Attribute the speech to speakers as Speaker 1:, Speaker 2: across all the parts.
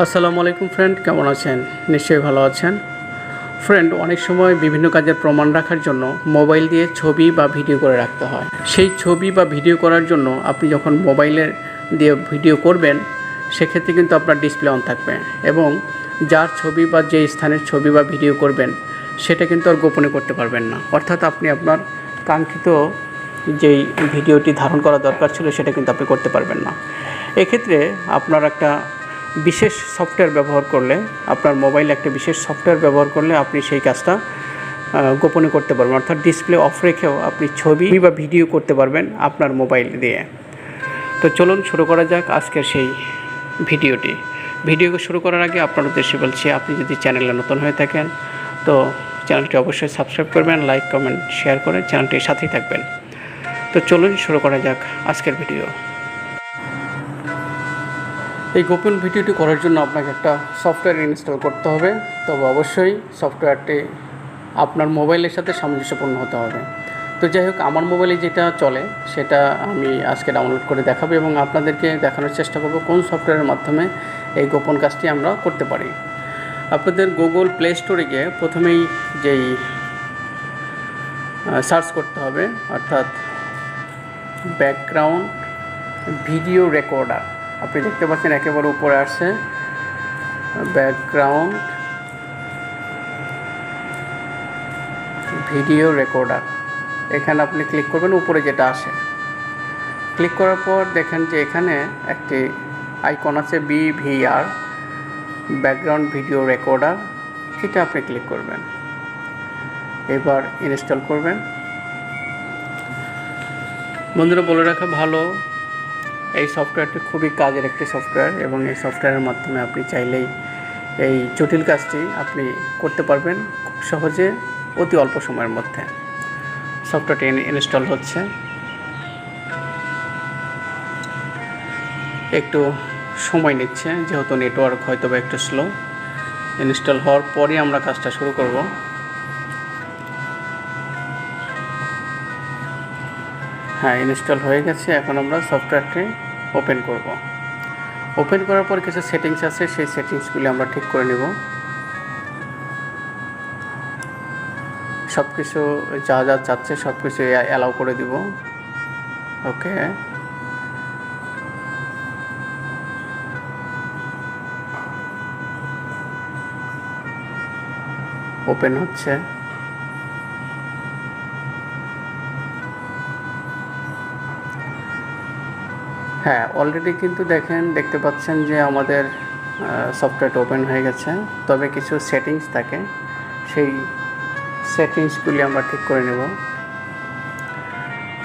Speaker 1: আসসালামু আলাইকুম ফ্রেন্ড কেমন আছেন? নিশ্চয়ই ভালো আছেন। ফ্রেন্ড অনেক সময় বিভিন্ন কাজের প্রমাণ রাখার জন্য মোবাইল দিয়ে ছবি বা ভিডিও করে রাখতে হয়। সেই ছবি বা ভিডিও করার জন্য আপনি যখন মোবাইলের দিয়ে ভিডিও করবেন, সেক্ষেত্রে কিন্তু আপনার ডিসপ্লে অন থাকবে এবং যার ছবি বা যে স্থানের ছবি বা ভিডিও করবেন, সেটা কিন্তু আর গোপনে করতে পারবেন না। অর্থাৎ আপনি আপনার কাঙ্ক্ষিত যেই ভিডিওটি ধারণ করা দরকার ছিল, সেটা কিন্তু আপনি করতে পারবেন না। এক্ষেত্রে আপনার একটা বিশেষ সফটওয়্যার ব্যবহার করলে, আপনার মোবাইলে একটা বিশেষ সফটওয়্যার ব্যবহার করলে আপনি সেই কাজটা গোপনে করতে পারবেন। অর্থাৎ ডিসপ্লে অফ রেখেও আপনি ছবি বা ভিডিও করতে পারবেন আপনার মোবাইল দিয়ে। তো চলুন শুরু করা যাক আজকের সেই ভিডিওটি। ভিডিওকে শুরু করার আগে আপনার উদ্দেশ্যে বলছি, আপনি যদি চ্যানেলে নতুন হয়ে থাকেন, তো চ্যানেলটি অবশ্যই সাবস্ক্রাইব করবেন, লাইক, কমেন্ট, শেয়ার করে চ্যানেলটির সাথেই থাকবেন। তো চলুন শুরু করা যাক আজকের ভিডিও। এই গোপন ভিডিওটি করার জন্য আপনাকে একটা সফটওয়্যার ইনস্টল করতে হবে। তবে অবশ্যই সফটওয়্যারটি আপনার মোবাইলের সাথে সামঞ্জস্যপূর্ণ হতে হবে। তো যাই হোক, আমার মোবাইলে যেটা চলে, সেটা আমি আজকে ডাউনলোড করে দেখাবো এবং আপনাদেরকে দেখানোর চেষ্টা করব কোন সফটওয়্যারের মাধ্যমে এই গোপন কাজটি আমরা করতে পারি। আপনাদের গুগল প্লে স্টোরে গিয়ে প্রথমেই যেই সার্চ করতে হবে, অর্থাৎ ব্যাকগ্রাউন্ড ভিডিও রেকর্ডার আপনি দেখতে পাচ্ছেন একেবারে উপরে আসছে। ব্যাকগ্রাউন্ড। Video recorder. এখানে আপনি ক্লিক করবেন, উপরে যেটা আসে। ক্লিক করার পর দেখেন যে এখানে একটি আইকন আছে বিভিআর ব্যাকগ্রাউন্ড ভিডিও রেকর্ডার। সেটা আপনি ক্লিক করবেন। এবার ইনস্টল করবেন। বন্ধুরা, বলে রাখা ভালো। এই সফটওয়্যারটি খুবই কাজের একটি সফটওয়্যার এবং এই সফটওয়্যারের মাধ্যমে আপনি চাইলেই এই জটিল কাজটি আপনি করতে পারবেন খুব সহজে অতি অল্প সময়ের মধ্যে। সফটওয়্যারটি ইনস্টল হচ্ছে। একটু সময় নিচ্ছে, যেহেতু নেটওয়ার্ক হয়তো বা একটু স্লো। ইনস্টল হওয়ার পরই আমরা কাজটা শুরু করব। হ্যাঁ ইনস্টল হয়ে গেছে। এখন আমরা সফটওয়্যারটি ওপেন করব। ওপেন করার পর কিছু সেটিংস আছে, সেই সেটিংসগুলি আমরা ঠিক করে নেব। সব কিছু যা যা চাচ্ছে সব কিছু অ্যালাউ করে দিব। ওকে ওপেন হচ্ছে। হ্যাঁ অলরেডি কিন্তু দেখেন, দেখতে পাচ্ছেন যে আমাদের সফটওয়্যারটা ওপেন হয়ে গেছে। তবে কিছু সেটিংস থাকে। সেই সেটিংসগুলি আমরা ঠিক করে নেব।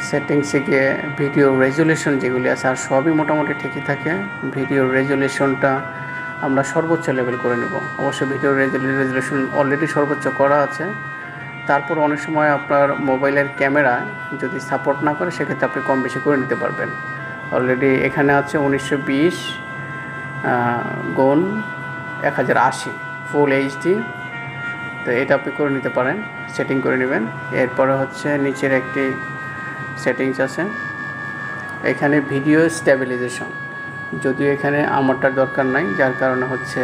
Speaker 1: সেটিংসে গিয়ে ভিডিও রেজুলেশন যেগুলি আছে, আর সবই মোটামুটি ঠিকই থাকে। ভিডিও রেজুলেশনটা আমরা সর্বোচ্চ লেভেল করে নেব। অবশ্য ভিডিও রেজুলেশন অলরেডি সর্বোচ্চ করা আছে। তারপর অনেক সময় আপনার মোবাইলের ক্যামেরা যদি সাপোর্ট না করে, সেক্ষেত্রে আপনি কম বেশি করে নিতে পারবেন। অলরেডি এখানে আছে উনিশশো বিশ গুণ এক হাজার আশি ফুল এইচডি তো এটা আপনি করে নিতে পারেন সেটিং করে নেবেন। এরপরে হচ্ছে নিচের একটি সেটিংস আছে। এখানে ভিডিও স্ট্যাবিলাইজেশন যদিও এখানে আমারটার দরকার নাই, যার কারণে হচ্ছে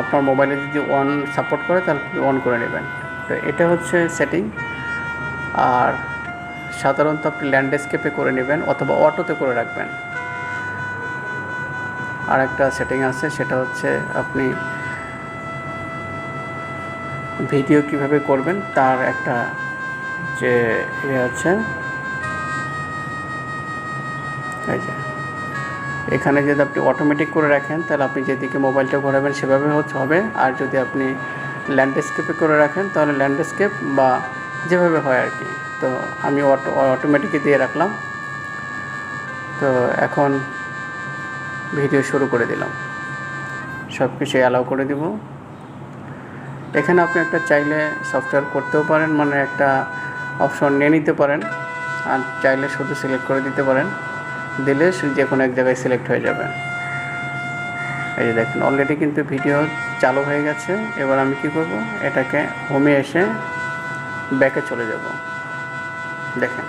Speaker 1: আপনার মোবাইলে যদি অন সাপোর্ট করে, তাহলে অন করে নেবেন। তো এটা হচ্ছে সেটিং আর সাধারণত আপনি ল্যান্ডস্কেপে করে নেবেন অথবা অটোতে করে রাখবেন। আর একটা সেটিং আছে, সেটা হচ্ছে আপনি ভিডিও কীভাবে করবেন, তার একটা যে ইয়ে আছে। এখানে যদি আপনি অটোমেটিক করে রাখেন, তাহলে আপনি যেদিকে মোবাইলটা ঘোরাবেন, সেভাবে হচ্ছে হবে। আর যদি আপনি ল্যান্ডস্কেপে করে রাখেন, তাহলে ল্যান্ডস্কেপ বা যেভাবে হয় আর কি। তো আমি অটো অটোমেটিকে দিয়ে রাখলাম। তো এখন ভিডিও শুরু করে দিলাম। সব কিছু অ্যালাউ করে দিব। এখানে আপনি একটা চাইলে সফটওয়্যার করতেও পারেন মানে একটা অপশন নিয়ে নিতে পারেন। আর চাইলে শুধু সিলেক্ট করে দিতে পারেন। দিলে যে কোনো এক জায়গায় সিলেক্ট হয়ে যাবে। এই যে দেখেন অলরেডি কিন্তু ভিডিও চালু হয়ে গেছে। এবার আমি কি করব? এটাকে হোমে এসে ব্যাকে চলে যাব। দেখেন।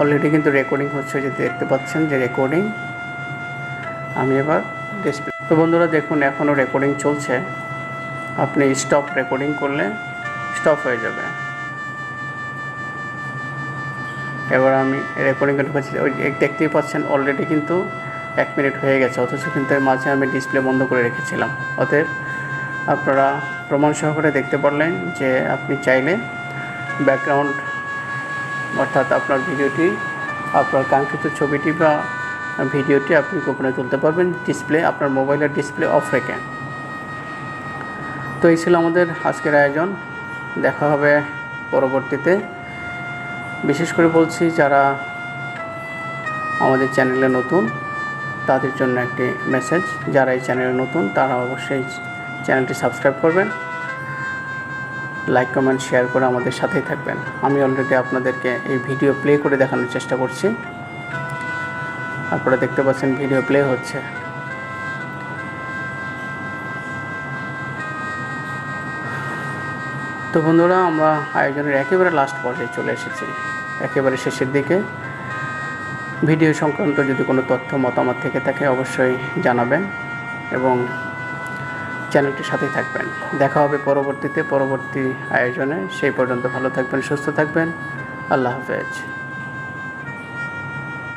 Speaker 1: অলরেডি কিন্তু রেকর্ডিং হচ্ছে যে দেখতে পাচ্ছেন যে রেকর্ডিং আমি এবার ডিসপ্লে তো বন্ধুরা দেখুন এখনও রেকর্ডিং চলছে। আপনি স্টপ রেকর্ডিং করলে স্টপ হয়ে যাবে। এবার আমি রেকর্ডিং করতে পারছি ওই দেখতেই পাচ্ছেন অলরেডি কিন্তু এক মিনিট হয়ে গেছে, অথচ কিন্তু এর মাঝে আমি ডিসপ্লে বন্ধ করে রেখেছিলাম। অতএব আপনারা প্রমাণ সহকারে দেখতে পারলেন যে আপনি চাইলে ব্যাকগ্রাউন্ড অর্থাৎ আপনার ভিডিওটি, আপনার কাঙ্ক্ষিত ছবিটি বা ভিডিওটি আপনি গোপনে তুলতে পারবেন ডিসপ্লে আপনার মোবাইলের ডিসপ্লে অফ রেখে। তো এই ছিল আমাদের আজকের আয়োজন। দেখা হবে পরবর্তীতে। বিশেষ করে বলছি, যারা আমাদের চ্যানেলে নতুন তাদের জন্য একটি মেসেজ যারা এই চ্যানেলে নতুন, তারা অবশ্যই চ্যানেলটি সাবস্ক্রাইব করবেন। লাইক কমেন্ট শেয়ার করে আমাদের সাথেই থাকবেন। আমি অলরেডি আপনাদেরকে এই ভিডিও প্লে করে দেখানোর চেষ্টা করছি। আপনারা দেখতে পাচ্ছেন ভিডিও প্লে হচ্ছে। তো বন্ধুরা, আমরা আয়োজনের একেবারে লাস্ট পর্যায়ে চলে এসেছি। একেবারে শেষের দিকে। ভিডিও সংক্রান্ত যদি কোনো তথ্য, মতামত থেকে থাকে, অবশ্যই জানাবেন এবং চ্যানেলটির সাথেই থাকবেন। দেখা হবে পরবর্তীতে, পরবর্তী আয়োজনে। সেই পর্যন্ত ভালো থাকবেন, সুস্থ থাকবেন। আল্লাহ হাফেজ।